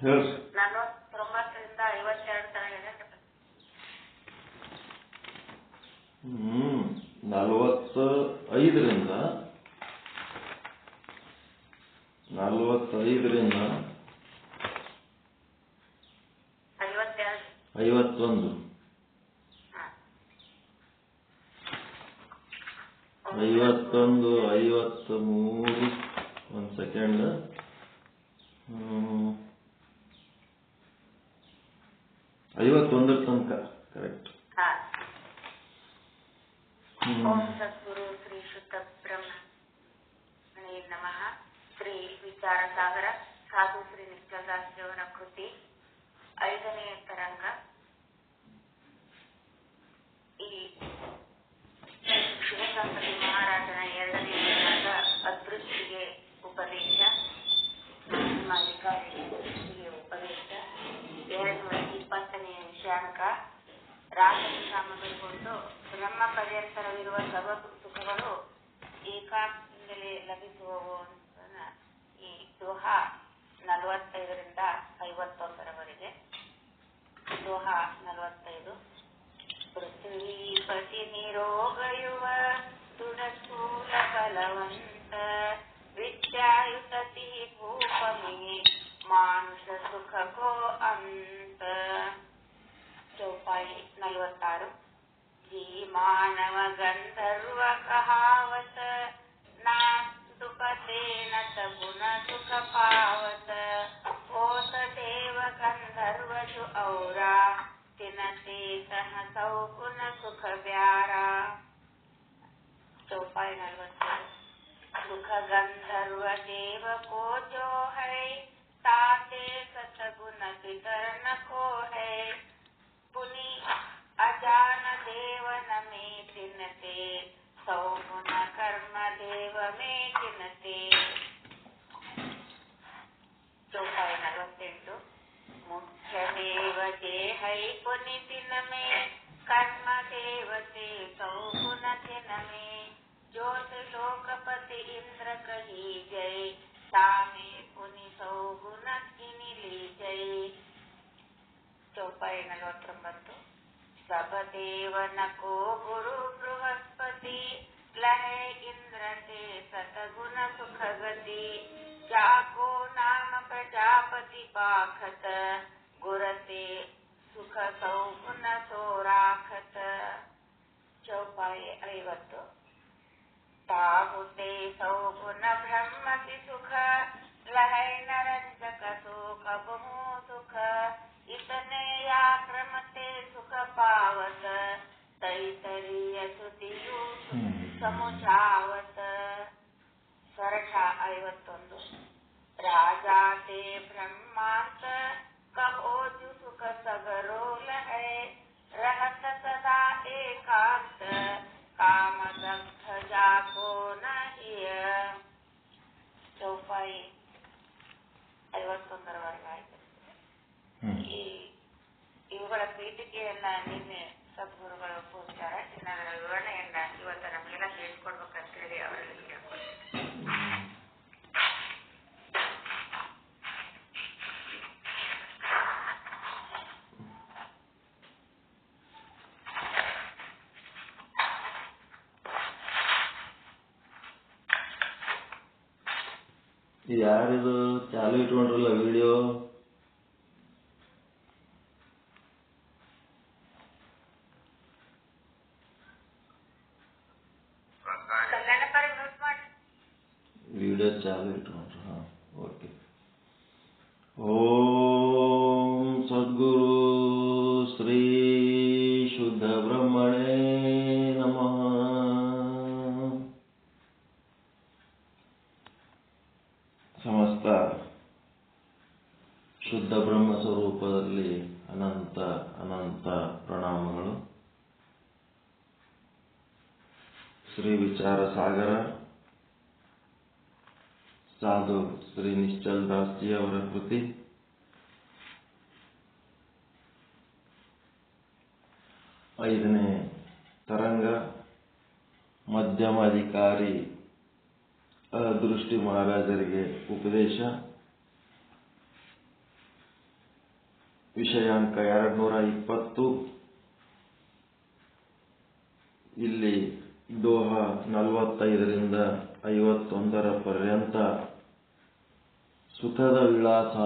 ಹೇಳ್ರಿ ನಲವತ್ತೊಂಬತ್ತರಿಂದ ಐವತ್ತೆರಡು ತನಕ ಇದೆ ಹ್ಮ್ ನಲವತ್ತ ಐದರಿಂದ ನಲವತ್ತೈದರಿಂದ ಐವತ್ತೊಂದು. ಐವತ್ತೊಂದು ಐವತ್ತ ಮೂರು ಒಂದು ಸೆಕೆಂಡ್ ಐವತ್ತೊಂದರ ತನಕ ಕರೆಕ್ಟ್ ಹಾ. ಹ್ಮ್ ಓಂ ಸದ್ಗುರು ಶ್ರೀ ಶುದ್ಧ ಬ್ರಹ್ಮಣೇ ನಮಃ. ಶ್ರೀ ವಿಚಾರ ಸಾಗರ ಸಾಧು ಶ್ರೀ ನಿಶ್ಚಲದಾಸದೇವರ ಕೃತಿ. ಐದನೇ ತರಂಗ. ಈ ಶಿವಸಂತತಿ ಮಹಾರಾಜನ ಎರಡನೇ ತರಂಗ ಅದೃಷ್ಟಿಗೆ ಉಪದೇಶ. ದೃಷ್ಟಿಗೆ ಉಪದೇಶ. ಎರಡು ಇಪ್ಪತ್ತನೆಯ ವಿಷಾಂಕ ರಾಜಸಾಮಗೊಂಡು ಬ್ರಹ್ಮ ಪರ್ಯಂತರವಿರುವ ಸರ್ವ ಸುಖಗಳು ಏಕಾಂತದಿಂದಲೇ ಲಭಿಸುವವು ಈ ದೋಹ ನಲವತ್ತೈದರಿಂದ ಐವತ್ತೊಂದರವರೆಗೆ. ದೋಹ ನಲವತ್ತೈದು. ಪೃಥ್ವೀಪತಿ ನಿರೋಗಯುವ ದೃಢಸ್ಥೂಲ ಬಲವಂತ ವಿದ್ಯಾಯುತತಿ ಭೂಪಮಿ ಮಾನುಷ ಸುಖಕೋ ಅಂತ. ಚೌಪಾಯಿ ನಲವತ್ತಾರು. मानव गंधर्व कहावत नास्तु पते न गुण सुख पावत होत देव गंधर्व जो औरा। तिन सह सौ गुण सुख प्यारा तो फाइनल सुख गंधर्व देव को जो है। ताते सत गुण पितर न को है। पुनी अजानदेव न मे चिन्हते सौगुण कर्म देव मे चिन्नते चौथाय ನಲವತ್ತೆಂಟು ಮುಖ್ಯದೇವ ज्योति लोकपति इंद्र कही जय। सामे पुनि सौगुण ली जय ಚೌಪಾಯಿ सभदेव नको गुरु बृहस्पति लहे इंद्र ते से सुख गति चाको नाम प्रजापति पाखत, गुर से सुख सौ गुण सो राखत चौपाई ಐವತ್ತು ताहुते सौ गुण ब्रह्मति सुख लहे नरंजक सो कबहु सुख। इतने या क्रमते सुख पावत तैतरीय सुतियु ಸಮುಜಾವತ ಸ್ವರಠ ಐವತ್ತೊಂದು ರಾಜಾತೆ ಬ್ರಹ್ಮಾಂತ ಕಹೋಜು ಸುಖ ಸಗರೋಲ యాడిదో చాలా ఇటువంటి వాళ్ళ వీడియో. వీడియో చాలా ఇటువంటి ఓకే. ఓ ಸಾಗರ. ಸಾಧು ಶ್ರೀ ನಿಶ್ಚಲ್ ದಾಸ್ಜಿ ಅವರ ಕೃತಿ. ಐದನೇ ತರಂಗ. ಮಧ್ಯಮಾಧಿಕಾರಿ ದೃಷ್ಟಿ ಮಹಾರಾಜರಿಗೆ ಉಪದೇಶ. ವಿಷಯಾಂಕ ಎರಡು ನೂರ ಇಪ್ಪತ್ತು. ಇಲ್ಲಿ ದೋಹ ನಲವತ್ತೈದರಿಂದ ಐವತ್ತೊಂದರ ಪರ್ಯಂತ ಸುಖದ ವಿಳಾಸ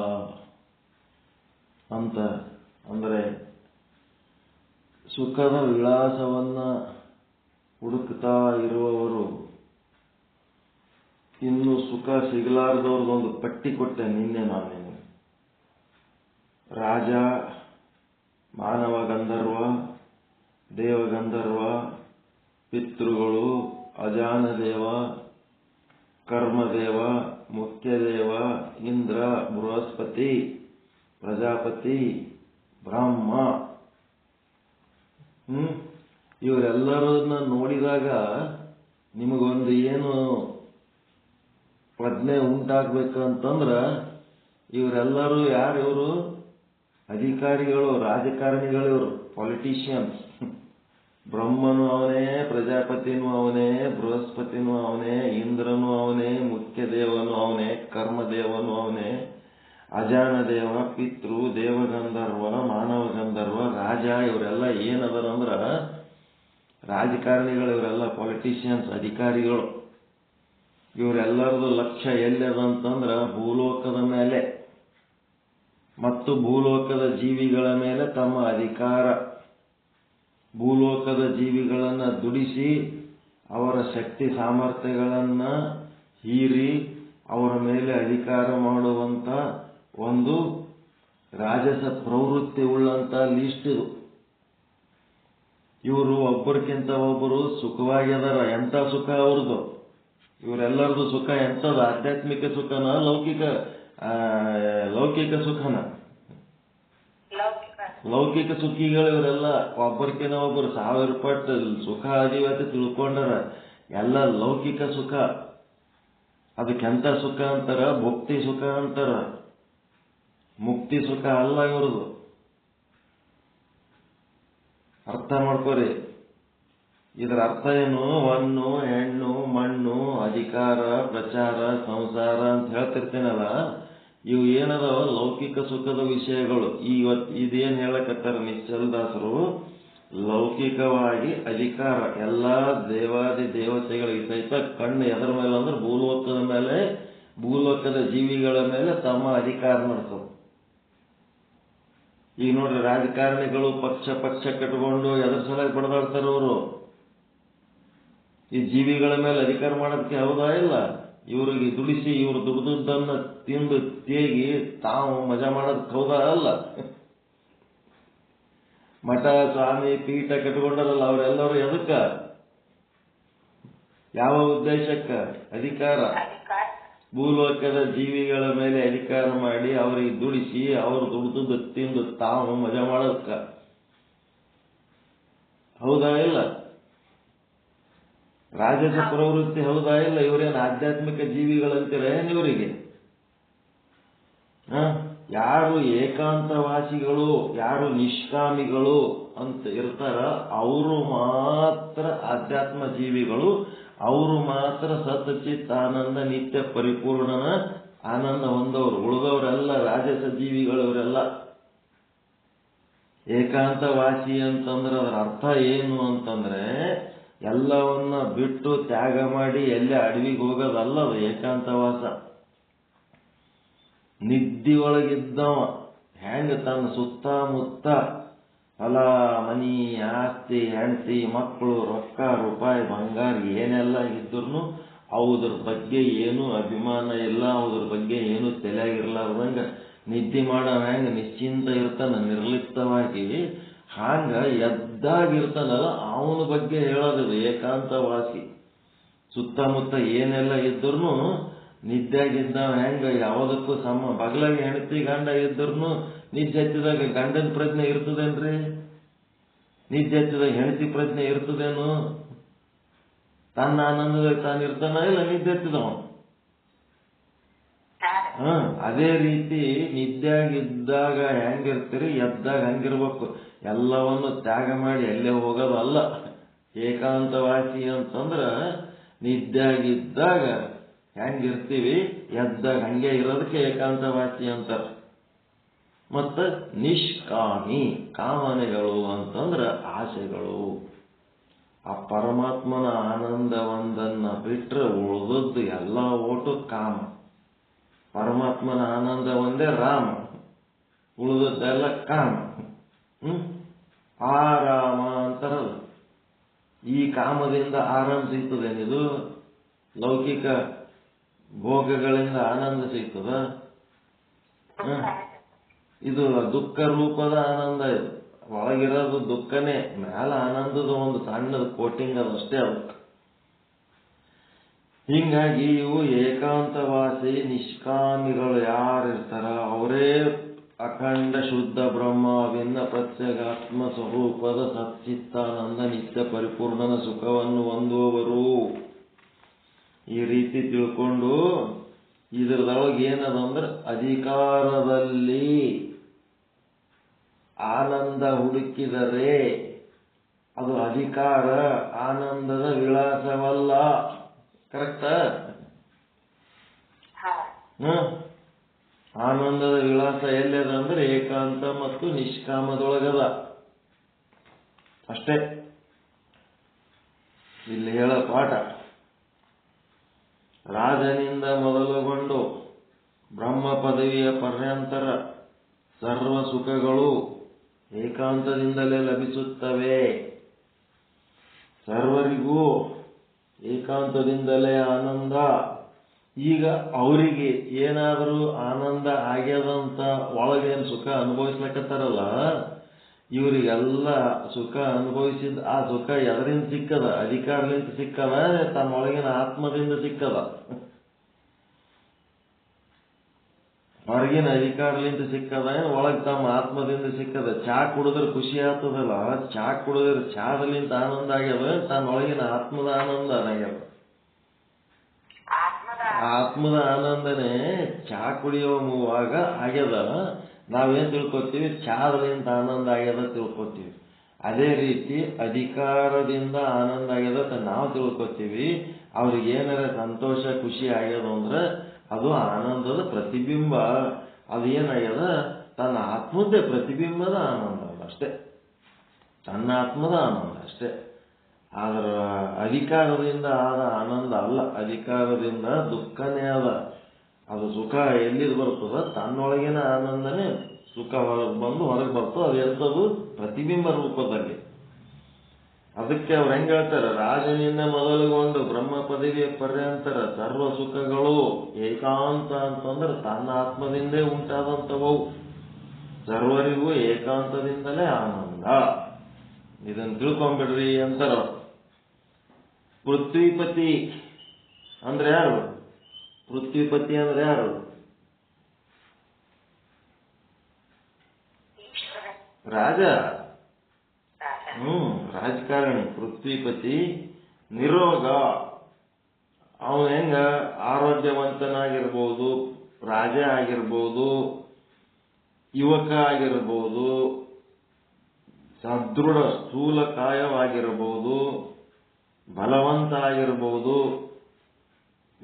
ಅಂತ ಅಂದರೆ ಸುಖದ ವಿಳಾಸವನ್ನು ಹುಡುಕ್ತಾ ಇರುವವರು ಇನ್ನು ಸುಖ ಸಿಗಲಾರ್ದವ್ರದೊಂದು ಪಟ್ಟಿ ಕೊಟ್ಟೆ ನಿನ್ನೆ ನಾನು ನಿಮಗೆ ರಾಜ, ಮಾನವ ಗಂಧರ್ವ ದೇವಗಂಧರ್ವ ಪಿತೃಗಳು ಅಜಾನದೇವ ಕರ್ಮದೇವ ಮುಖ್ಯದೇವ ಇಂದ್ರ, ಬೃಹಸ್ಪತಿ, ಪ್ರಜಾಪತಿ, ಬ್ರಹ್ಮ. ಹ್ಮ್? ಇವರೆಲ್ಲರನ್ನ ನೋಡಿದಾಗ ನಿಮಗೊಂದು ಏನು ಪ್ರಜ್ಞೆ ಅಂತಂದ್ರೆ ಇವರೆಲ್ಲರೂ ಯಾರು ಇವರು? ಅಧಿಕಾರಿಗಳು, ರಾಜಕಾರಣಿಗಳು ಇವರು ಪಾಲಿಟಿಷಿಯನ್ಸ್ ಬ್ರಹ್ಮನು ಅವನೇ, ಪ್ರಜಾಪತಿನೂ ಅವನೇ, ಬೃಹಸ್ಪತಿನೂ ಅವನೇ, ಇಂದ್ರನು ಅವನೇ, ಮುಖ್ಯ ದೇವನು ಅವನೇ ಕರ್ಮದೇವನು ಅವನೇ, ಅಜಾನ ದೇವ, ಪಿತೃ, ದೇವಗಂಧರ್ವ, ಮಾನವ ಗಂಧರ್ವ, ರಾಜ, ಇವರೆಲ್ಲ ಅಂದ್ರ ರಾಜಕಾರಣಿಗಳು, ಇವರೆಲ್ಲ ಪಾಲಿಟಿಷಿಯನ್ಸ್ ಅಧಿಕಾರಿಗಳು. ಇವರೆಲ್ಲರದು ಲಕ್ಷ್ಯ ಎಲ್ಲದ ಅಂತಂದ್ರ ಭೂಲೋಕದ ಮೇಲೆ. ಮತ್ತು ಭೂಲೋಕದ ಜೀವಿಗಳ ಮೇಲೆ ತಮ್ಮ ಅಧಿಕಾರ. ಭೂಲೋಕದ ಜೀವಿಗಳನ್ನ ದುಡಿಸಿ ಅವರ ಶಕ್ತಿ ಸಾಮರ್ಥ್ಯಗಳನ್ನ ಹೀರಿ ಅವರ ಮೇಲೆ ಅಧಿಕಾರ ಮಾಡುವಂತ ಒಂದು ರಾಜಸ ಪ್ರವೃತ್ತಿ ಉಳ್ಳಂತ ಲಿಸ್ಟ್ ಇವರು ಒಬ್ಬರಿಗಿಂತ ಒಬ್ಬರು ಸುಖವಾಗಿದಾರ ಎಂತ ಸುಖ ಅವ್ರದ್ದು ಇವರೆಲ್ಲರದು ಸುಖ ಎಂತದ? ಆಧ್ಯಾತ್ಮಿಕ ಸುಖನ, ಲೌಕಿಕ ಲೌಕಿಕ ಸುಖನ? ಲೌಕಿಕ ಸುಖಿಗಳು ಇವರೆಲ್ಲ ಒಬ್ಬರಿಕಿನ ಒಬ್ಬರು ಸಾವಿರ ಪಟ್ಟು ಸುಖ ಅದೀವತ್ತೆ ತಿಳ್ಕೊಂಡಾರ, ಎಲ್ಲ ಲೌಕಿಕ ಸುಖ. ಅದಕ್ಕೆಂತ ಸುಖ ಅಂತಾರ? ಭಕ್ತಿ ಸುಖ ಅಂತಾರ. ಮುಕ್ತಿ ಸುಖ ಅಲ್ಲ ಇವ್ರದು. ಅರ್ಥ ಮಾಡ್ಕೋರಿ. ಇದರ ಅರ್ಥ ಏನು? ಹಣ್ಣು, ಹೆಣ್ಣು, ಮಣ್ಣು, ಅಧಿಕಾರ, ಪ್ರಚಾರ, ಸಂಸಾರ ಅಂತ ಹೇಳ್ತಿರ್ತೀನಲ್ಲ. ಇವು ಏನದಾವ? ಲೌಕಿಕ ಸುಖದ ವಿಷಯಗಳು. ಇವತ್ ಇದೇನ್ ಹೇಳಕತ್ತಾರ ನಿಶ್ಚಲದಾಸರು ಲೌಕಿಕವಾಗಿ ಅಧಿಕಾರ. ಎಲ್ಲಾ ದೇವಾದಿ ದೇವತೆಗಳಿಗೆ ಸಹಿತ ಕಣ್ಣು ಎದರ ಮೇಲೆ ಅಂದ್ರೆ ಭೂಲೋಕದ ಮೇಲೆ, ಭೂಲೋಕದ ಜೀವಿಗಳ ಮೇಲೆ ತಮ್ಮ ಅಧಿಕಾರ ನಡೆಸೋದು. ಈಗ ನೋಡ್ರಿ, ರಾಜಕಾರಣಿಗಳು ಪಕ್ಷ ಪಕ್ಷ ಕಟ್ಕೊಂಡು ಎದ್ರ ಸಲ ಬಡದಾಡ್ತಾರ ಅವರು ಈ ಜೀವಿಗಳ ಮೇಲೆ ಅಧಿಕಾರ ಮಾಡೋದಕ್ಕೆ ಹೌದಾ ಇಲ್ಲ. ಇವರಿಗೆ ದುಡಿಸಿ ಇವರು ದುಡಿದನ್ನ ತಿಂದು ತೇಗಿ ತಾವು ಮಜಾ ಮಾಡೋದು ಹೌದಾ ಅಲ್ಲ. ಮಠ ಸ್ವಾಮಿ ಪೀಠ ಕಟ್ಕೊಂಡರಲ್ಲ ಅವರೆಲ್ಲರೂ ಎದಕ್ಕ? ಯಾವ ಉದ್ದೇಶಕ್ಕ? ಅಧಿಕಾರ. ಭೂಲೋಕದ ಜೀವಿಗಳ ಮೇಲೆ ಅಧಿಕಾರ ಮಾಡಿ ಅವರಿಗೆ ದುಡಿಸಿ ಅವರು ದುಡಿದು ತಿಂದು ತಾವು ಮಜಾ ಮಾಡೋದಕ್ಕ? ಹೌದಾ ಇಲ್ಲ? ರಾಜಸ ಪ್ರವೃತ್ತಿ ಹೌದಾ ಇಲ್ಲ? ಇವರೇನು ಆಧ್ಯಾತ್ಮಿಕ ಜೀವಿಗಳಂತೀರ ಇವರಿಗೆ? ಯಾರು ಏಕಾಂತವಾಸಿಗಳು, ಯಾರು ನಿಷ್ಕಾಮಿಗಳು ಅಂತ ಇರ್ತಾರ, ಅವರು ಮಾತ್ರ ಆಧ್ಯಾತ್ಮ ಜೀವಿಗಳು ಅವರು ಮಾತ್ರ ಸತಚಿತ್ ಆನಂದ ನಿತ್ಯ ಪರಿಪೂರ್ಣನ ಆನಂದ ಹೊಂದವರು, ಉಳಿದವರೆಲ್ಲ ರಾಜಸ ಜೀವಿಗಳವರೆಲ್ಲ. ಏಕಾಂತವಾಸಿ ಅಂತಂದ್ರೆ ಅದರ ಅರ್ಥ ಏನು ಅಂತಂದ್ರೆ, ಎಲ್ಲವನ್ನ ಬಿಟ್ಟು ತ್ಯಾಗ ಮಾಡಿ ಎಲ್ಲೇ ಅಡವಿಗೆ ಹೋಗೋದಲ್ಲ ಅದು ಏಕಾಂತವಾಸ. ನಿದ್ದಿಯೊಳಗಿದ್ದವ ಹೆಂಗ ತನ್ನ ಸುತ್ತಮುತ್ತ ಹೊಲ, ಮನಿ, ಆಸ್ತಿ, ಹೆಂಡತಿ, ಮಕ್ಕಳು, ರೊಕ್ಕ, ರೂಪಾಯಿ, ಬಂಗಾರ ಏನೆಲ್ಲ ಇದ್ರು ಅವುದ್ರ ಬಗ್ಗೆ ಏನು ಅಭಿಮಾನ ಇಲ್ಲ, ಅವುದ್ರ ಬಗ್ಗೆ ಏನು ತಲೆಯಾಗಿರ್ಲಾರ್ದಂಗ ನಿದ್ದೆ ಮಾಡೋ ಹೆಂಗ ನಿಶ್ಚಿಂತ ಇರ್ತಾನ ನಿರ್ಲಿಪ್ತವಾಗಿ ಹಾಂಗ ಎದ್ದಾಗಿರ್ತಾನಲ್ಲ, ಅವನ ಬಗ್ಗೆ ಹೇಳೋದು ಏಕಾಂತವಾಸಿ. ಸುತ್ತಮುತ್ತ ಏನೆಲ್ಲ ಇದ್ರು ನಿದ್ದೆಗಿದ್ದಾವ ಹೆಂಗ? ಯಾವುದಕ್ಕೂ ಸಮ, ಬಗಲಾಗಿ ಹೆಂಡತಿ ಗಂಡ ಇದ್ದರೂ ನಿದ್ದೆ ಹತ್ತಿದಾಗ ಗಂಡನ ಪ್ರಜ್ಞೆ ಇರ್ತದೇನ್ರಿ? ನಿದ್ದೆ ಹತ್ತಿದಾಗ ಹೆಂಡತಿ ಪ್ರಜ್ಞೆ ಇರ್ತದೇನು? ತನ್ನ ಆನಂದದಾಗ ತಾನು ಇರ್ತಾನ ಇಲ್ಲ ನಿದ್ದೆ ಹತ್ತಿದವ ಹ, ಅದೇ ರೀತಿ ನಿದ್ದಾಗ ಹೆಂಗಿರ್ತೀರಿ? ಎದ್ದಾಗ ಹಂಗಿರ್ಬೇಕು? ಎಲ್ಲವನ್ನು ತ್ಯಾಗ ಮಾಡಿ ಎಲ್ಲೇ ಹೋಗೋದು ಅಲ್ಲ. ಏಕಾಂತವಾಸಿ ಅಂತಂದ್ರ ನಿದ್ದಾಗ ಹೆಂಗಿರ್ತೀವಿ? ಎದ್ದಾಗ ಹಂಗೆ ಇರೋದಕ್ಕೆ ಏಕಾಂತವಾಸಿ ಅಂತಾರ. ಮತ್ತು ನಿಷ್ಕಾಮಿ ಕಾಮನೆಗಳು ಅಂತಂದ್ರೆ ಆಸೆಗಳು. ಆ ಪರಮಾತ್ಮನ ಆನಂದ ಒಂದನ್ನ ಬಿಟ್ರೆ ಉಳಿದದ್ದು ಎಲ್ಲ ಓಟು ಕಾಮ. ಪರಮಾತ್ಮನ ಆನಂದ ಒಂದೇ ರಾಮ, ಉಳಿದದ್ದೆಲ್ಲ ಕಾಮ. ಹ್ಮ್? ಆರಾಮ ಅಂತಾರಲ್ಲ. ಈ ಕಾಮದಿಂದ ಆರಾಮ ಸಿಗ್ತದೇನಿದು? ಲೌಕಿಕ ಭೋಗಗಳಿಂದ ಆನಂದ ಸಿಗ್ತದ. ಇದು ದುಃಖ ರೂಪದ ಆನಂದ ಇದು. ಒಳಗಿರೋದು ದುಃಖನೇ, ಮ್ಯಾಲ ಆನಂದದ ಒಂದು ಸಣ್ಣದ ಕೋಟಿಂಗ್ ಅದಷ್ಟೇ ಅದಕ್ಕೆ ಹಿಂಗಾಗಿ ಇವು ಏಕಾಂತವಾಸಿ, ನಿಷ್ಕಾಮಿಗಳು ಯಾರಿರ್ತಾರ? ಅವರೇ ಅಖಂಡ ಶುದ್ಧ ಬ್ರಹ್ಮ ಭಿನ್ನ ಪ್ರತ್ಯಗಾತ್ಮ ಸ್ವರೂಪದ ಸಚ್ಚಿತ್ತಾನಂದ ನಿತ್ಯ ಪರಿಪೂರ್ಣನ ಸುಖವನ್ನು ಹೊಂದುವವರು. ಈ ರೀತಿ ತಿಳ್ಕೊಂಡು ಇದ್ರದೊಳಗೆ ಏನದ ಅಂದ್ರೆ ಅಧಿಕಾರದಲ್ಲಿ ಆನಂದ ಹುಡುಕಿದರೆ ಅದು ಅಧಿಕಾರ ಆನಂದದ ವಿಳಾಸವಲ್ಲ. ಕರೆಕ್ಟ ಹ್ಮ್ ಆನಂದದ ವಿಳಾಸ ಎಲ್ಲದ ಅಂದ್ರೆ ಏಕಾಂತ ಮತ್ತು ನಿಷ್ಕಾಮದೊಳಗದ. ಅಷ್ಟೇ. ಇಲ್ಲಿ ಹೇಳೋ ಪಾಠ. ರಾಜನಿಂದ ಮೊದಲುಗೊಂಡು ಬ್ರಹ್ಮ ಪದವಿಯ ಪರ್ಯಂತರ ಸರ್ವ ಸುಖಗಳು ಏಕಾಂತದಿಂದಲೇ ಲಭಿಸುತ್ತವೆ. ಸರ್ವರಿಗೂ ಏಕಾಂತದಿಂದಲೇ ಆನಂದ. ಈಗ ಅವರಿಗೆ ಏನಾದರೂ ಆನಂದ ಆಗ್ಯದಂತ ಒಳಗೇನು ಸುಖ ಅನುಭವಿಸ್ಲಕತ್ತಾರಲ್ಲ? ಇವರಿಗೆಲ್ಲ ಸುಖ ಅನುಭವಿಸಿದ ಆ ಸುಖ ಎದರಿಂದ ಸಿಕ್ಕದ ಅಧಿಕಾರದಿಂದ ಸಿಕ್ಕದ ತಮ್ಮೊಳಗಿನ ಆತ್ಮದಿಂದ ಸಿಕ್ಕದ. ಹೊರಗಿನ ಅಧಿಕಾರದಿಂದ ಸಿಕ್ಕದ ಒಳಗೆ ತಮ್ಮ ಆತ್ಮದಿಂದ ಸಿಕ್ಕದ. ಚಾ ಕುಡಿದ್ರೆ ಖುಷಿ ಆಗ್ತದಲ್ಲ? ಚಾ ಕುಡಿದ್ರೆ ಚಾದಲಿಂದ ಆನಂದ ಆಗ್ಯದ ತನ್ನೊಳಗಿನ ಆತ್ಮದ ಆನಂದ ಆಗ್ಯದ? ಆತ್ಮದ ಆನಂದನೇ ಚಾ ಕುಡಿಯುವಾಗ ಆಗ್ಯದ. ನಾವೇನ್ ತಿಳ್ಕೊತೀವಿ? ಚಾರದಿಂದ ಆನಂದ ಆಗ್ಯದ ತಿಳ್ಕೊತೀವಿ. ಅದೇ ರೀತಿ ಅಧಿಕಾರದಿಂದ ಆನಂದ ಆಗ್ಯದ ಅಂತ ನಾವು ತಿಳ್ಕೊತೀವಿ. ಅವ್ರಿಗೆ ಏನಾರ ಸಂತೋಷ, ಖುಷಿ ಆಗ್ಯದ ಅಂದ್ರೆ ಅದು ಆನಂದದ ಪ್ರತಿಬಿಂಬ. ಅದು ಏನಾಗ್ಯದ ತನ್ನ ಆತ್ಮದ ಪ್ರತಿಬಿಂಬದ ಆನಂದ ಅಷ್ಟೇ. ತನ್ನ ಆತ್ಮದ ಆನಂದ ಅಷ್ಟೇ. ಆದ್ರ ಅಧಿಕಾರದಿಂದ ಆದ ಆನಂದ ಅಲ್ಲ. ಅಧಿಕಾರದಿಂದ ದುಃಖನೇ ಅದ. ಅದು ಸುಖ ಎಲ್ಲಿದು ಬರ್ತದ ತನ್ನೊಳಗಿನ ಆನಂದನೇ ಸುಖ ಹೊರಗೆ ಬಂದು ಹೊರಗೆ ಬರ್ತದೆ ಅದು ಎಂಥದ್ದು ಪ್ರತಿಬಿಂಬ ರೂಪದಲ್ಲಿ. ಅದಕ್ಕೆ ಅವ್ರು ಹೆಂಗ ಹೇಳ್ತಾರೆ? ರಾಜನಿಂದ ಮೊದಲುಗೊಂಡು ಬ್ರಹ್ಮ ಪದವಿಯ ಪರ್ಯಂತರ ಸರ್ವ ಸುಖಗಳು ಏಕಾಂತ ಅಂತಂದ್ರೆ ತನ್ನ ಆತ್ಮದಿಂದೇ ಉಂಟಾದಂಥವು. ಸರ್ವರಿಗೂ ಏಕಾಂತದಿಂದಲೇ ಆನಂದ. ಇದನ್ನ ತಿಳ್ಕೊಂಬಿಡ್ರಿ ಅಂತಾರ ಪೃಥ್ವಿಪತಿ ಅಂದ್ರೆ ಯಾರು? ಪೃಥ್ವಿಪತಿ ಅಂದ್ರೆ ಯಾರು? ರಾಜ. ಹ್ಮ್ ರಾಜಕಾರಣಿ ಪೃಥ್ವಿಪತಿ ನಿರೋಗ. ಅವನು ಹೆಂಗ? ಆರೋಗ್ಯವಂತನಾಗಿರ್ಬೋದು ರಾಜ ಆಗಿರ್ಬೋದು ಯುವಕ ಆಗಿರ್ಬೋದು ಸದೃಢ ಸ್ಥೂಲಕಾಯವಾಗಿರಬಹುದು ಬಲವಂತ ಆಗಿರಬಹುದು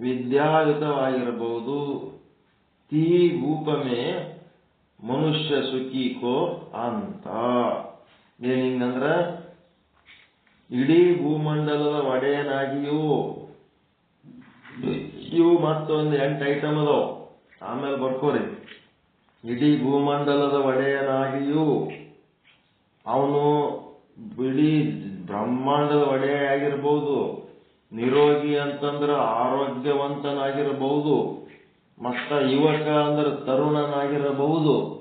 ವಿದ್ಯಾಯುತವಾಗಿರಬಹುದು ತೀ ಭೂಪಮೆ ಮನುಷ್ಯ ಸುಖಿಕೋ ಅಂತ. ಏನಿಂಗಂದ್ರ ಇಡೀ ಭೂಮಂಡಲದ ಒಡೆಯನಾಗಿಯೂ ಇವು ಮತ್ತೊಂದು ಎಂಟು ಐಟಮ್ ಅದಾವ. ಆಮೇಲೆ ಬರ್ಕೋರಿ. ಇಡೀ ಭೂಮಂಡಲದ ಒಡೆಯನಾಗಿಯೂ ಅವನು ಇಡೀ ಬ್ರಹ್ಮಾಂಡದ ಒಡೆಯ ಆಗಿರ್ಬೋದು ನಿರೋಗಿ ಅಂತಂದ್ರ ಆರೋಗ್ಯವಂತನಾಗಿರಬಹುದು. ಮತ್ತ ಯುವಕ ಅಂದ್ರೆ ತರುಣನಾಗಿರಬಹುದು.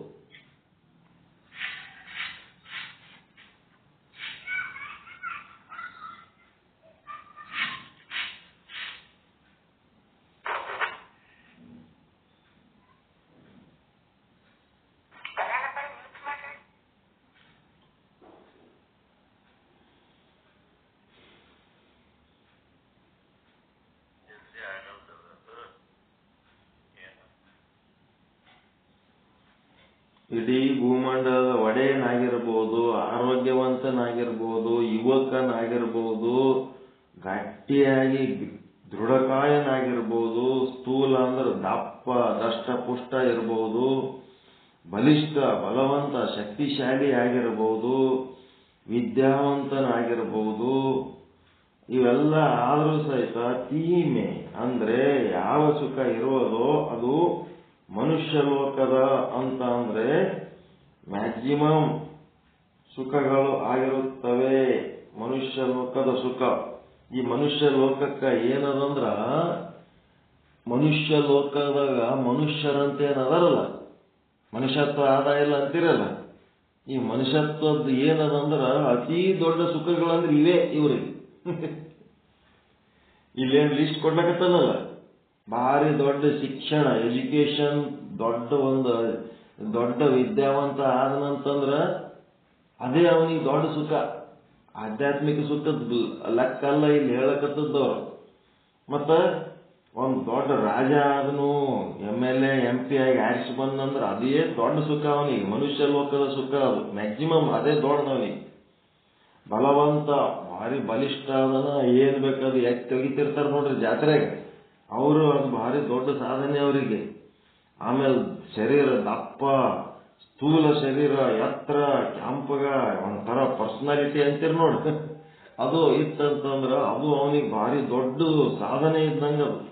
ಇಡೀ ಭೂಮಂಡಲದ ಒಡೆಯನಾಗಿರ್ಬೋದು, ಆರೋಗ್ಯವಂತನಾಗಿರ್ಬೋದು, ಯುವಕನಾಗಿರ್ಬೋದು, ಗಟ್ಟಿಯಾಗಿ ದೃಢಕಾಯನಾಗಿರ್ಬೋದು, ಸ್ಥೂಲ ಅಂದ್ರೆ ದಪ್ಪ ದಷ್ಟಪುಷ್ಟ ಇರ್ಬೋದು, ಬಲಿಷ್ಠ, ಬಲವಂತ, ಶಕ್ತಿಶಾಲಿ ಆಗಿರ್ಬೋದು ವಿದ್ಯಾವಂತನಾಗಿರಬಹುದು ಇವೆಲ್ಲ ಆದರೂ ಸಹಿತ ತೀಮೆ ಅಂದ್ರೆ ಯಾವ ಸುಖ ಇರೋದೋ ಅದು ಮನುಷ್ಯ ಲೋಕದ ಅಂತ ಅಂದ್ರೆ ಮ್ಯಾಕ್ಸಿಮಮ್ ಸುಖಗಳು ಆಗಿರುತ್ತವೆ. ಮನುಷ್ಯ ಲೋಕದ ಸುಖ. ಈ ಮನುಷ್ಯ ಲೋಕಕ್ಕ ಏನದಂದ್ರ ಮನುಷ್ಯ ಲೋಕದಾಗ ಮನುಷ್ಯರಂತೆ ಏನದಾರಲ್ಲ. ಮನುಷ್ಯತ್ವ ಆದಾಯ ಇಲ್ಲ ಅಂತಿರಲ್ಲ. ಈ ಮನುಷ್ಯತ್ವದ ಏನದಂದ್ರ ಅತಿ ದೊಡ್ಡ ಸುಖಗಳಂದ್ರೆ ಇವೇ ಇವ್ರಿಗೆ. ಇಲ್ಲೇನು ಲಿಸ್ಟ್ ಕೊಡ್ಲಕತ್ತದಲ್ಲ ಭಾರಿ ದೊಡ್ಡ ಶಿಕ್ಷಣ ಎಜುಕೇಶನ್ ದೊಡ್ಡ ಒಂದು, ದೊಡ್ಡ ವಿದ್ಯಾವಂತ ಆದನಂತಂದ್ರ ಅದೇ ಅವನಿಗೆ ದೊಡ್ಡ ಸುಖ. ಆಧ್ಯಾತ್ಮಿಕ ಸುಖದ ಲೆಕ್ಕಲ್ಲ ಇಲ್ಲಿ ಹೇಳಕತ್ತದ್ದವ್ರು. ಮತ್ತ ಒಂದ್ ದೊಡ್ಡ ರಾಜ ಆದನು M L A, M P ಆಗಿ ಆರಿಸಿ ಬಂದಂದ್ರ ಅದೇ ದೊಡ್ಡ ಸುಖ ಅವನಿಗೆ. ಮನುಷ್ಯ ಲೋಕದ ಸುಖ ಅದು. ಮ್ಯಾಕ್ಸಿಮಮ್ ಅದೇ ದೊಡ್ಡದವನಿಗೆ. ಬಲವಂತ, ಭಾರಿ ಬಲಿಷ್ಠ ಅದನ ಏನ್ ಬೇಕಾದ್ರೆ ಎಕ್ ತೆಗಿತಿರ್ತಾರ ನೋಡ್ರಿ ಜಾತ್ರೆಗೆ. ಅವರು ಅದು ಭಾರಿ ದೊಡ್ಡ ಸಾಧನೆ ಅವರಿಗೆ. ಆಮೇಲೆ ಶರೀರ ದಪ್ಪ, ಸ್ಥೂಲ ಶರೀರ ಎತ್ತರ ಕ್ಯಾಂಪಗ ಒಂಥರ ಪರ್ಸನಾಲಿಟಿ ಅಂತೀರಿ ನೋಡಿ. ಅದು ಇತ್ತಂತಂದ್ರೆ ಅದು ಅವನಿಗೆ ಭಾರಿ ದೊಡ್ಡ ಸಾಧನೆ ಇದ್ದಂಗೆ ಅದು.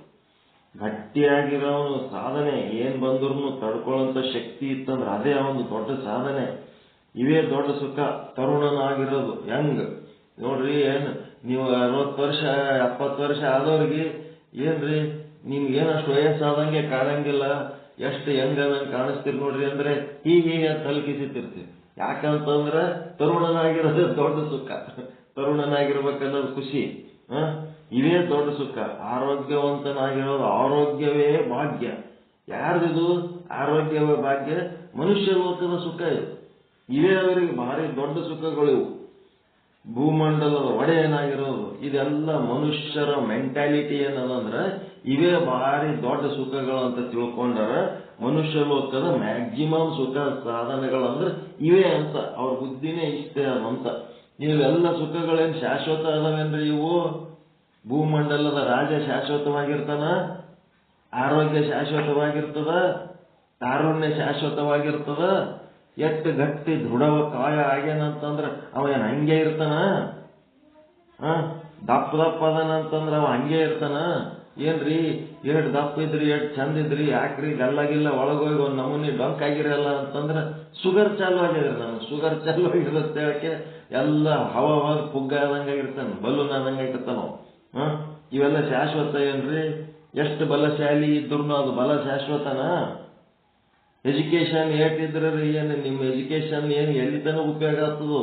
ಗಟ್ಟಿಯಾಗಿರೋನು ಸಾಧನೆ, ಏನ್ ಬಂದ್ರು ತಡ್ಕೊಳ್ಳೋಂಥ ಶಕ್ತಿ ಇತ್ತಂದ್ರೆ ಅದೇ ಅವನು ದೊಡ್ಡ ಸಾಧನೆ. ಇವೇ ದೊಡ್ಡ ಸುಖ, ತರುಣನಾಗಿರೋದು. ಹೆಂಗ್? ನೋಡ್ರಿ ಏನು, ನೀವು ಅರವತ್ತು ವರ್ಷ, ಎಪ್ಪತ್ತು ವರ್ಷ ಆದವ್ರಿಗೆ ಏನ್ರಿ? ನಿಮ್ಗೆ ಏನಷ್ಟು ವಯಸ್ಸಾದಂಗೆ ಕಾಣಂಗಿಲ್ಲ, ಎಷ್ಟು ಹೆಂಗದಂಗೆ ಕಾಣಿಸ್ತೀರಿ ನೋಡ್ರಿ ಅಂದ್ರೆ ಹೀಗೆ ಹೀಗೆ ತಲುಕಿಸಿತಿರ್ತೀವಿ. ಯಾಕಂತಂದ್ರ ತರುಣನಾಗಿರೋದು ದೊಡ್ಡ ಸುಖ. ತರುಣನಾಗಿರ್ಬೇಕನ್ನೋದು ಖುಷಿ, ಹ? ಇವೇ ದೊಡ್ಡ ಸುಖ. ಆರೋಗ್ಯವಂತನಾಗಿರೋದು ಆರೋಗ್ಯವೇ ಭಾಗ್ಯ. ಯಾರ್ದಿದು? ಆರೋಗ್ಯವೇ ಭಾಗ್ಯ. ಮನುಷ್ಯ ಲೋಕದ ಸುಖ ಇದು. ಇವೇ ಅವರಿಗೆ ಭಾರಿ ದೊಡ್ಡ ಸುಖಗಳು ಇವು ಭೂಮಂಡಲದ ಒಡೆಯನಾಗಿರೋದು. ಇದೆಲ್ಲ ಮನುಷ್ಯರ ಮೆಂಟಾಲಿಟಿ ಏನದಂದ್ರೆ, ಇವೇ ಭಾರಿ ದೊಡ್ಡ ಸುಖಗಳು ಅಂತ ತಿಳ್ಕೊಂಡಾರ ಮನುಷ್ಯ ಲೋಕದ ಮ್ಯಾಕ್ಸಿಮಮ್ ಸುಖ ಸಾಧನೆಗಳಂದ್ರೆ ಇವೇ ಅಂತ, ಅವ್ರ ಬುದ್ಧಿನೇ ಇಷ್ಟೇ ಅಂತ ಇವೆಲ್ಲ ಸುಖಗಳೇನು ಶಾಶ್ವತ ಅದಾವೇನ್ರಿ ಇವು? ಭೂಮಂಡಲದ ರಾಜ ಶಾಶ್ವತವಾಗಿರ್ತಾನ? ಆರೋಗ್ಯ ಶಾಶ್ವತವಾಗಿರ್ತದ? ತಾರುಣ್ಯ ಶಾಶ್ವತವಾಗಿರ್ತದ? ಎಷ್ಟು ಗಟ್ಟಿ ದೃಢವ ಕಾಯ ಆಗ್ಯಾನಂತಂದ್ರ ಅವ ಏನ್ ಹಂಗೆ ಇರ್ತಾನ? ದಪ್ಪ ದಪ್ಪ ಅದನಂತಂದ್ರೆ ಅವ ಹಂಗೆ ಇರ್ತಾನ? ಏನ್ರಿ? ಎಷ್ಟು ದಪ್ಪ ಇದ್ರಿ ಎಷ್ಟು ಚಂದ ಇದ್ರಿ, ಯಾಕ್ರಿ ಗಲ್ಲಾಗಿಲ್ಲ ಒಳಗೋಗಿ ಒಂದು ನಮೂನಿ ಡಂಕ್ ಆಗಿರಲ್ಲ ಅಂತಂದ್ರೆ ಶುಗರ್ ಚಾಲು ಆಗಿದ್ರಿ ನಾನು ಶುಗರ್ ಚಾಲು ಆಗಿರುತ್ತೆ ಹೇಳಕ್ಕೆ ಎಲ್ಲ ಹವ ಹವ ಪುಗ್ಗ ಆದಂಗ ಆಗಿರ್ತಾನೆ ಬಲೂನ್ ಆದಂಗೆ ಹ? ಇವೆಲ್ಲ ಶಾಶ್ವತ ಏನ್ರಿ? ಎಷ್ಟು ಬಲಶಾಲಿ ಇದ್ರು ಅದು ಬಲ ಶಾಶ್ವತನ ಎಜುಕೇಶನ್ ಏಟಿದ್ರೆ ಏನು, ನಿಮ್ಮ ಎಜುಕೇಷನ್ ಏನು ಎಲ್ಲಿ ತನಕ ಉಪಯೋಗ ಆಗ್ತದೋ,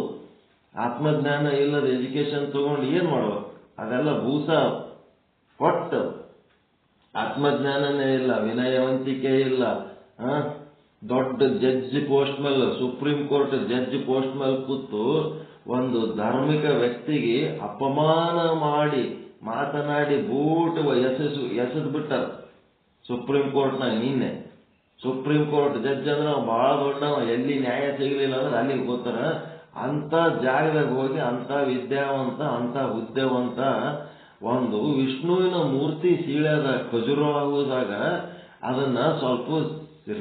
ಆತ್ಮಜ್ಞಾನ ಇಲ್ಲದ ಎಜುಕೇಷನ್ ತಗೊಂಡು ಏನ್ ಮಾಡುವ? ಅದೆಲ್ಲ ಭೂಸ ಒಟ್ಟು ಆತ್ಮಜ್ಞಾನನೇ ಇಲ್ಲ ವಿನಯವಂತಿಕೆ ಇಲ್ಲ ದೊಡ್ಡ ಜಡ್ಜ್ ಪೋಸ್ಟ್ ಮೇಲೆ ಸುಪ್ರೀಂ ಕೋರ್ಟ್ ಜಡ್ಜ್ ಪೋಸ್ಟ್ ಮೇಲೆ ಕೂತು ಒಂದು ಧಾರ್ಮಿಕ ವ್ಯಕ್ತಿಗೆ ಅಪಮಾನ ಮಾಡಿ ಮಾತನಾಡಿ ಬೂಟ್ ಎಸೆಸು ಎಸೆದು ಬಿಟ್ಟಾರ ಸುಪ್ರೀಂ ಕೋರ್ಟ್ನಾಗ ನಿನ್ನೆ. ಸುಪ್ರೀಂ ಕೋರ್ಟ್ ಜಡ್ಜ್ ಅಂದ್ರೆ ಬಹಳ ದೊಡ್ಡವ, ಎಲ್ಲಿ ನ್ಯಾಯ ಸಿಗಲಿಲ್ಲ ಅಂದ್ರೆ ಅಲ್ಲಿಗೆ ಗೊತ್ತಾರ ಅಂತ ಜಾಗದಾಗ ಹೋಗಿ ಅಂತ ವಿದ್ಯಾವಂತ ಅಂತ ಹುದ್ದೆವಂತ ಒಂದು ವಿಷ್ಣುವಿನ ಮೂರ್ತಿ ಸೀಳದ ಖಜುರು ಆಗುವುದಾಗ ಅದನ್ನ ಸ್ವಲ್ಪ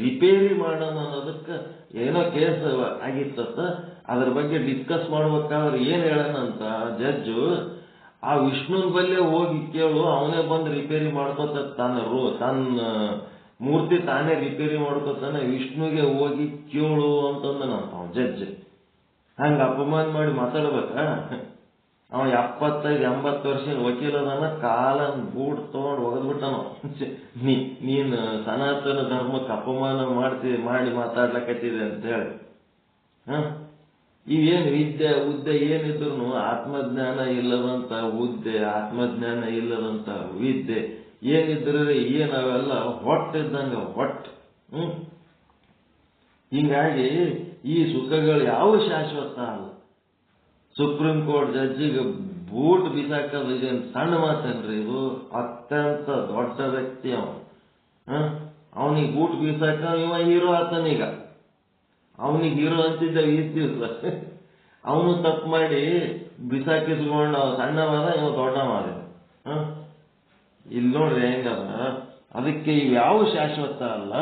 ರಿಪೇರಿ ಮಾಡೋಣ ಅನ್ನೋದಕ್ಕೆ ಏನೋ ಕೇಸ್ ಆಗಿತ್ತ ಅದ್ರ ಬಗ್ಗೆ ಡಿಸ್ಕಸ್ ಮಾಡ್ಬೇಕಾದ್ರೆ ಏನ್ ಹೇಳನಂತ ಜಡ್ಜು, ಆ ವಿಷ್ಣುನ್ ಬಲ್ಲೇ ಹೋಗಿ ಕೇಳು, ಅವನೇ ಬಂದು ರಿಪೇರಿ ಮಾಡ್ಕೋತ ತನ್ನ ರೋ ತನ್ನ ಮೂರ್ತಿ ತಾನೇ ರಿಪೇರಿ ಮಾಡ್ಕೋತಾನೆ, ವಿಷ್ಣುಗೆ ಹೋಗಿ ಕೇಳು ಅಂತಂದ ಅವ ಜಡ್ಜ್ ಹಂಗ ಅಪಮಾನ ಮಾಡಿ ಮಾತಾಡ್ಬೇಕಾ? ಅವ ಎಪ್ಪತ್ತೈದು, ಎಂಬತ್ತು ವರ್ಷ ವಕೀಲದನ್ನ ಕಾಲನ್ ಬೂಟ್ ತಗೊಂಡು ಒಗದ್ಬಿಟ್ಟನ ನೀ, ನೀನ್ ಸನಾತನ ಧರ್ಮಕ್ಕೆ ಅಪಮಾನ ಮಾಡ್ತಿ, ಮಾಡಿ ಮಾತಾಡ್ಲಕತ್ತಿದೆ ಅಂತ ಹೇಳಿ. ಹ? ಇವೇನು ವಿದ್ಯೆ ಹುದ್ದೆ ಏನಿದ್ರು ಆತ್ಮಜ್ಞಾನ ಇಲ್ಲದಂತ ಹುದ್ದೆ ಆತ್ಮಜ್ಞಾನ ಇಲ್ಲದಂತ ವಿದ್ಯೆ. ಏನಿದ್ರೆ ಏನು ಅವೆಲ್ಲ ಹೊಟ್ಟಿದ್ದಂಗ ಹೊಟ್ಟು. ಹ್ಮ್. ಹೀಗಾಗಿ ಈ ಸುಖಗಳು ಯಾವ ಶಾಶ್ವತ ಅಲ್ಲ. ಸುಪ್ರೀಂ ಕೋರ್ಟ್ ಜಡ್ಜಿಗೆ ಬೂಟ್ ಬಿಸಾಕೋದು ಇದೇನು ಸಣ್ಣ ಮಾತೇನ್ರಿ ಇದು? ಅತ್ಯಂತ ದೊಡ್ಡ ವ್ಯಕ್ತಿ ಅವನು. ಅವನಿಗೆ ಬೂಟ್ ಬೀಸಾಕ ಇವ ಹೀರೋ ಆತನೀಗ. ಅವನಿಗೆ ಹೀರೋ ಅಂತಿದ್ದ ಈ ಅವನು ತಪ್ಪು ಮಾಡಿ ಬಿಸಾಕಿಸ್ಕೊಂಡು ಸಣ್ಣ ಇವ ದೊಡ್ಡವಾದ ಇಲ್ಲಿ ನೋಡ್ರಿ ಹೆಂಗದ? ಅದಕ್ಕೆ ಇವ್ಯಾವ ಶಾಶ್ವತ ಅಲ್ಲ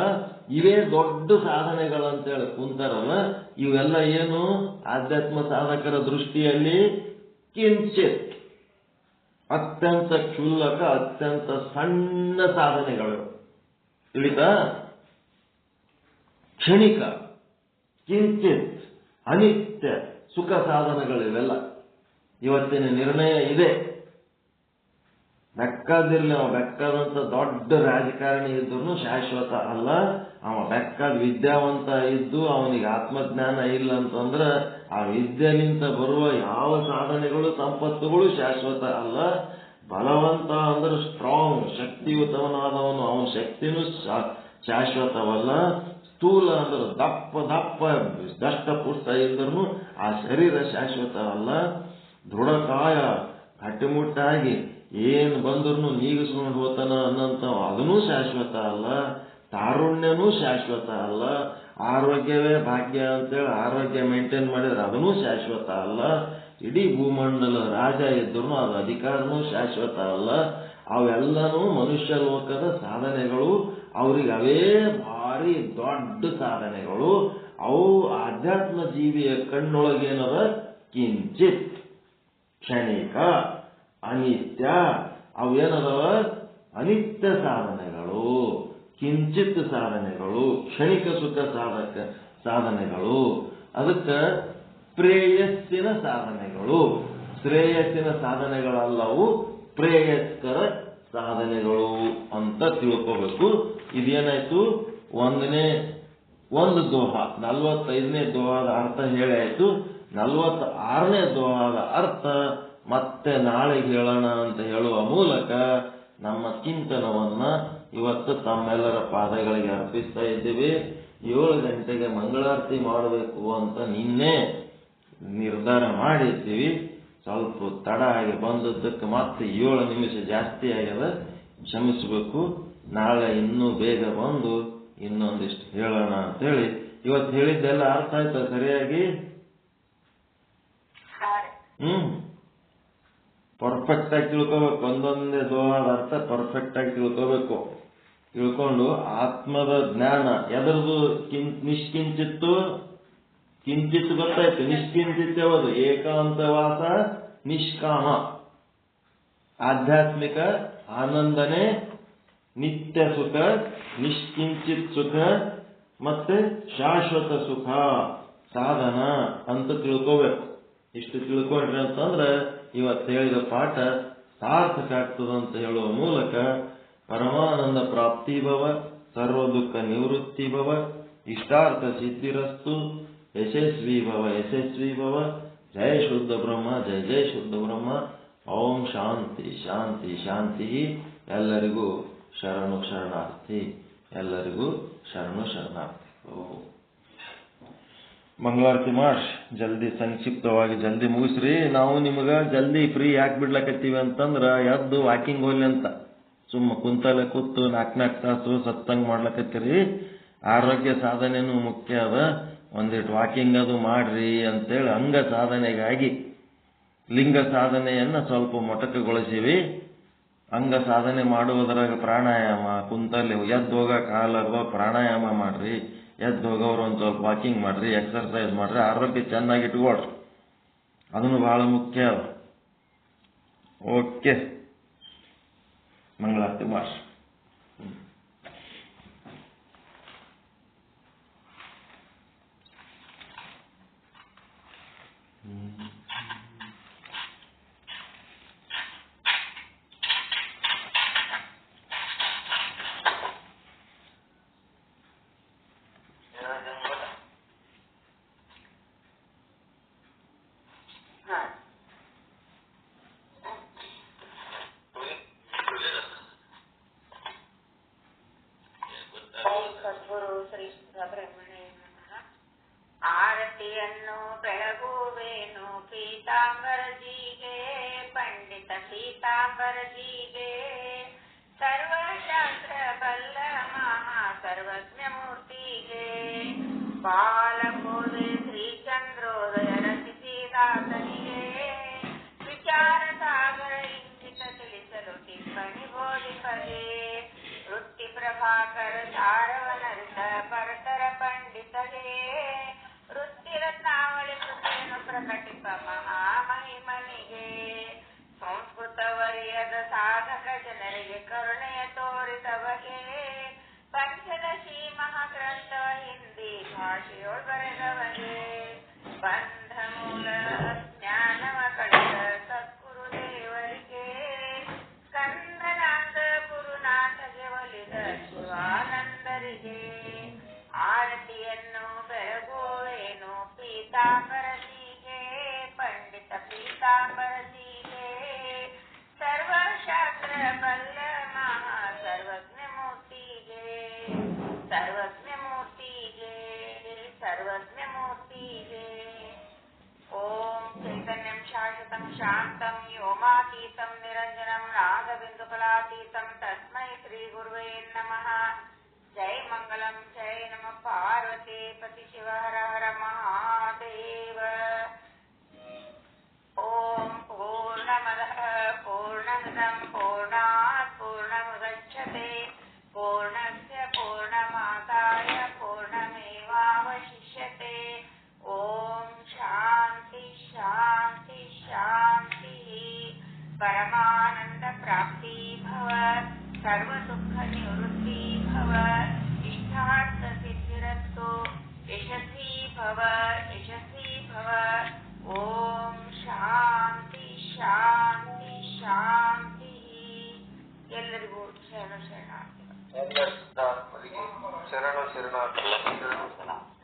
ಇವೇ ದೊಡ್ಡ ಸಾಧನೆಗಳಂತೇಳಿ ಕುಂತಾರಲ್ಲ, ಇವೆಲ್ಲ ಏನು? ಆಧ್ಯಾತ್ಮ ಸಾಧಕರ ದೃಷ್ಟಿಯಲ್ಲಿ ಕಿಂಚಿತ್ ಅತ್ಯಂತ ಕ್ಷುಲ್ಲಕ, ಅತ್ಯಂತ ಸಣ್ಣ ಸಾಧನೆಗಳು. ತಿಳಿತಾ? ಕ್ಷಣಿಕ, ಕಿಂಚಿತ್, ಅನಿತ್ಯ ಸುಖ ಸಾಧನಗಳಿವೆಲ್ಲ. ಇವತ್ತಿನ ನಿರ್ಣಯ ಇದೆ. ಬೆಕ್ಕದಿರ್ಲಿ, ಅವ ಬೆಕ್ಕದಂತ ದೊಡ್ಡ ರಾಜಕಾರಣಿ ಇದ್ರು ಶಾಶ್ವತ ಅಲ್ಲ. ಅವ ಬೆಕ್ಕದ ವಿದ್ಯಾವಂತ ಇದ್ದು ಅವನಿಗೆ ಆತ್ಮಜ್ಞಾನ ಇಲ್ಲ ಅಂತಂದ್ರ ಆ ವಿದ್ಯೆನಿಂದ ಬರುವ ಯಾವ ಸಾಧನೆಗಳು, ಸಂಪತ್ತುಗಳು ಶಾಶ್ವತ ಅಲ್ಲ. ಬಲವಂತ ಅಂದ್ರೆ ಸ್ಟ್ರಾಂಗ್ ಶಕ್ತಿಯುತವನಾದವನು. ಅವನ ಶಕ್ತಿನೂ ಶಾಶ್ವತವಲ್ಲ. ಸ್ಥೂಲ ಅಂದ್ರೆ ದಪ್ಪ ದಪ್ಪ, ದಷ್ಟ ಪುಷ್ಟ ಇದ್ರೂ ಆ ಶರೀರ ಶಾಶ್ವತವಲ್ಲ ದೃಢಕಾಯ ಗಟ್ಟಿಮುಟ್ಟಾಗಿ ಏನ್ ಬಂದ್ರು ನೀಗಿಸ್ಕೊಂಡು ಹೋತಾನ ಅನ್ನಂತ ಅದನ್ನೂ ಶಾಶ್ವತ ಅಲ್ಲ, ತಾರುಣ್ಯನೂ ಶಾಶ್ವತ ಅಲ್ಲ, ಆರೋಗ್ಯವೇ ಭಾಗ್ಯ ಅಂತೇಳಿ ಆರೋಗ್ಯ ಮೇಂಟೈನ್ ಮಾಡಿದ್ರೆ ಅದನ್ನೂ ಶಾಶ್ವತ ಅಲ್ಲ, ಇಡೀ ಭೂಮಂಡಲ ರಾಜ ಇದ್ರು ಅದು ಅಧಿಕಾರನೂ ಶಾಶ್ವತ ಅಲ್ಲ, ಅವೆಲ್ಲನೂ ಮನುಷ್ಯ ಲೋಕದ ಸಾಧನೆಗಳು, ಅವ್ರಿಗೆ ಅವೇ ಭಾರಿ ದೊಡ್ಡ ಸಾಧನೆಗಳು, ಅವು ಆಧ್ಯಾತ್ಮ ಜೀವಿಯ ಕಣ್ಣೊಳಗೇನದ? ಕಿಂಚಿತ್ ಕ್ಷಣಿಕ. ಅನಿತ್ಯ ಅವೇನದವ ಅನಿತ್ಯ ಸಾಧನೆಗಳು, ಕಿಂಚಿತ್ ಸಾಧನೆಗಳು, ಕ್ಷಣಿಕ ಸುಖ ಸಾಧಕ ಸಾಧನೆಗಳು, ಅದಕ್ಕೆ ಪ್ರೇಯಸ್ಸಿನ ಸಾಧನೆಗಳು. ಶ್ರೇಯಸ್ಸಿನ ಸಾಧನೆಗಳಲ್ಲವು ಪ್ರೇಯಸ್ಕರ ಸಾಧನೆಗಳು ಅಂತ ತಿಳ್ಕೋಬೇಕು. ಇದೇನಾಯ್ತು? ಒಂದನೇ, ಒಂದು ದೋಹ, ನಲ್ವತ್ತೈದನೇ ದೋಹದ ಅರ್ಥ ಹೇಳಿ ನಲ್ವತ್ತ ಆರನೇ ದೋಹದ ಅರ್ಥ ಮತ್ತೆ ನಾಳೆ ಹೇಳೋಣ ಅಂತ ಹೇಳುವ ಮೂಲಕ ನಮ್ಮ ಚಿಂತನವನ್ನ ಇವತ್ತು ತಮ್ಮೆಲ್ಲರ ಪಾದಗಳಿಗೆ ಅರ್ಪಿಸ್ತಾ ಇದ್ದೀವಿ. ಏಳು ಗಂಟೆಗೆ ಮಂಗಳಾರತಿ ಮಾಡಬೇಕು ಅಂತ ನಿನ್ನೆ ನಿರ್ಧಾರ ಮಾಡಿದ್ದೀವಿ. ಸ್ವಲ್ಪ ತಡ ಆಗಿ ಬಂದದ್ದಕ್ಕೆ ಮತ್ತೆ ಏಳು ನಿಮಿಷ ಜಾಸ್ತಿ ಆಗ್ಯದ. ಕ್ಷಮಿಸಬೇಕು. ನಾಳೆ ಇನ್ನೂ ಬೇಗ ಬಂದು ಇನ್ನೊಂದಿಷ್ಟು ಹೇಳೋಣ ಅಂತೇಳಿ. ಇವತ್ತು ಹೇಳಿದ್ದೆಲ್ಲ ಅರ್ಥ ಆಯ್ತಾ ಸರಿಯಾಗಿ? ಹ್ಮ್. ಪರ್ಫೆಕ್ಟ್ ಆಗಿ ತಿಳ್ಕೋಬೇಕು. ಒಂದೊಂದೇ ದೋಹಾದ ಅರ್ಥ ಪರ್ಫೆಕ್ಟ್ ಆಗಿ ತಿಳ್ಕೋಬೇಕು. ತಿಳ್ಕೊಂಡು ಆತ್ಮದ ಜ್ಞಾನ, ಎದರದು ನಿಷ್ಕಿಂಚಿತ್ತು ಕಿಂಚಿತ್ ಗೊತ್ತಾಯ್ತು ನಿಷ್ಕಿಂಚಿತ್ ಯಾವುದು ಏಕಾಂತವಾಸ ನಿಷ್ಕಾಮ. ಆಧ್ಯಾತ್ಮಿಕ ಆನಂದನೆ, ನಿತ್ಯ ಸುಖ, ನಿಷ್ಕಿಂಚಿತ್ ಸುಖ, ಮತ್ತೆ ಶಾಶ್ವತ ಸುಖ, ಸಾಧನ ಅಂತ ತಿಳ್ಕೋಬೇಕು. ಇಷ್ಟು ತಿಳ್ಕೊಂಡ್ರಿ ಅಂತಂದ್ರೆ ಇವತ್ತು ಹೇಳಿದ ಪಾಠ ಸಾರ್ಥಕ ಆಗ್ತದಂತ ಹೇಳುವ ಮೂಲಕ ಪರಮಾನಂದ ಪ್ರಾಪ್ತಿ ಭವ, ಸರ್ವ ದುಃಖ ನಿವೃತ್ತಿ ಭವ, ಇಷ್ಟಾರ್ಥ ಸಿದ್ಧಿರಸ್ತು ಯಶಸ್ವಿ ಭವ ಯಶಸ್ವಿ ಭವ, ಜಯ ಶುದ್ಧ ಬ್ರಹ್ಮ, ಜಯ ಜಯ ಶುದ್ಧ ಬ್ರಹ್ಮ, ಓಂ ಶಾಂತಿ ಶಾಂತಿ ಶಾಂತಿ, ಎಲ್ಲರಿಗೂ ಶರಣು ಶರಣಾರ್ಥಿ, ಎಲ್ಲರಿಗೂ ಶರಣು ಶರಣಾರ್ಥಿ. ಮಂಗಳಾರತಿ ಮಾಡ್ ಜಲ್ದಿ ಸಂಕ್ಷಿಪ್ತವಾಗಿ ಜಲ್ದಿ ಮುಗಿಸ್ರಿ. ನಾವು ನಿಮಗ ಜಲ್ದಿ ಫ್ರೀ ಯಾಕೆ ಬಿಡ್ಲಕತ್ತೀವಿ ಅಂತಂದ್ರ ಎದ್ದು ವಾಕಿಂಗ್ ಹೋಗ್ಲಿ ಅಂತ. ಸುಮ್ಮ ಕುಂತಲೆ ಕೂತು ನಾಲ್ಕು ನಾಲ್ಕು ತಾಸು ಸತ್ತಂಗ್ ಮಾಡ್ಲಕತ್ತೀರಿ. ಆರೋಗ್ಯ ಸಾಧನೆನು ಮುಖ್ಯ ಅದ. ಒಂದಿಟ್ಟು ವಾಕಿಂಗ್ ಅದು ಮಾಡ್ರಿ ಅಂತೇಳಿ ಅಂಗ ಸಾಧನೆಗಾಗಿ ಲಿಂಗ ಸಾಧನೆಯನ್ನ ಸ್ವಲ್ಪ ಮೊಟಕಗೊಳಿಸಿವಿ. ಅಂಗ ಸಾಧನೆ ಮಾಡುವುದರಾಗ ಪ್ರಾಣಾಯಾಮ, ಕುಂತಲ್ಲಿ ಎದ್ದು ಹೋಗಕ್ ಆಗಲಾರ್ದ ಪ್ರಾಣಾಯಾಮ ಮಾಡ್ರಿ. ಎದ್ದು ಹೋಗೋರು ಒಂದು ಸ್ವಲ್ಪ ವಾಕಿಂಗ್ ಮಾಡ್ರಿ ಎಕ್ಸರ್ಸೈಸ್ ಮಾಡ್ರಿ, ಆರೋಗ್ಯ ಚೆನ್ನಾಗಿ ಇಟ್ಕೊಳ್ರಿ. ಅದನ್ನು ಬಹಳ ಮುಖ್ಯ ಓಕೆ ಮಂಗಳಾರತಿ ಮಾಡ್ರಿ. ಹಾ Bye. ಬಂಧ ಮೂಲ ಜ್ಞಾನವ ಕಳೆದ ಸದ್ಗುರುದೇವರಿಗೆ ಸ್ಕಂದನಾಂದ ಗುರುನಾಥಗೆ ಒಲಿದ ಶಿವಾನಂದರಿಗೆ ಆರತಿಯನ್ನು ಬೆಳಗುವೇನು ಪೀತಾಂಬರಸಿಗೆ ಪಂಡಿತ ಪೀತಾಂಬರಸಿಗೆ ಶಾಶ್ವತಂ ಶಾಂತಂ ವ್ಯೋಮಾತೀತಂ ನಿರಂಜನಂ ನಾಗಬಿಂದುಕಲಾತೀತಂ ತಸ್ಮೈ ಶ್ರೀ ಗುರುವೇ ನಮಃ ಜೈ ಮಂಗಲಂ ಜೈ ನಮ ಪಾರ್ವತಿ ಪತಿ ಶಿವ ಹರ ಹರ ಮಹಾದೇವ ಓಂ ಪೂರ್ಣಮದಃ ಪೂರ್ಣಮಿದಂ ಪೂರ್ಣಾತ್ ಪೂರ್ಣಮುದಚ್ಯತೆ ಪೂರ್ಣಸ್ಯ ಪೂರ್ಣಮಾದಾಯ ಪೂರ್ಣಮೇವಾವಶಿಷ್ಯತೆ ಓಂ ಶಾಂತಿ ಶಾಂತಿ ಶಾಂತಿ ಪರಮಾನಂದ ಪ್ರಾಪ್ತಿ ಭವ ಸರ್ವ ದುಃಖ ನಿವೃತ್ತಿ ಭವ ಇಷ್ಟಾರ್ಥ ಸಿದ್ಧಿರಸ್ತು ಯಶಸ್ವಿ ಭವ ಯಶಸ್ವಿ ಭವ ಓಂ ಶಾಂತಿ ಶಾಂತಿ ಶಾಂತಿ ಎಲ್ಲರಿಗೂ ಶರಣ ಶರಣ ಶರಣಾರ್ಥಿಗಳು.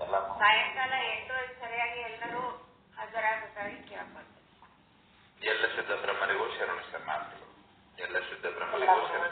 ಎಲ್ಲ ಸಾಯಂಕಾಲ ಎಂಟು ಸರಿಯಾಗಿ ಎಲ್ಲರೂ ಹಾಜರಾಗಬೇಕಾಗಿ ಕೇಳ್ಕೊಳ್ತೀನಿ ಎಲ್ಲ ಶುದ್ಧ ಬ್ರಹ್ಮರಿಗೂ ಶರಣ ಶರಣಾರ್ಥಿಗಳು ಎಲ್ಲ ಶುದ್ಧ ಬ್ರಹ್ಮರಿಗೂ ಶರಣ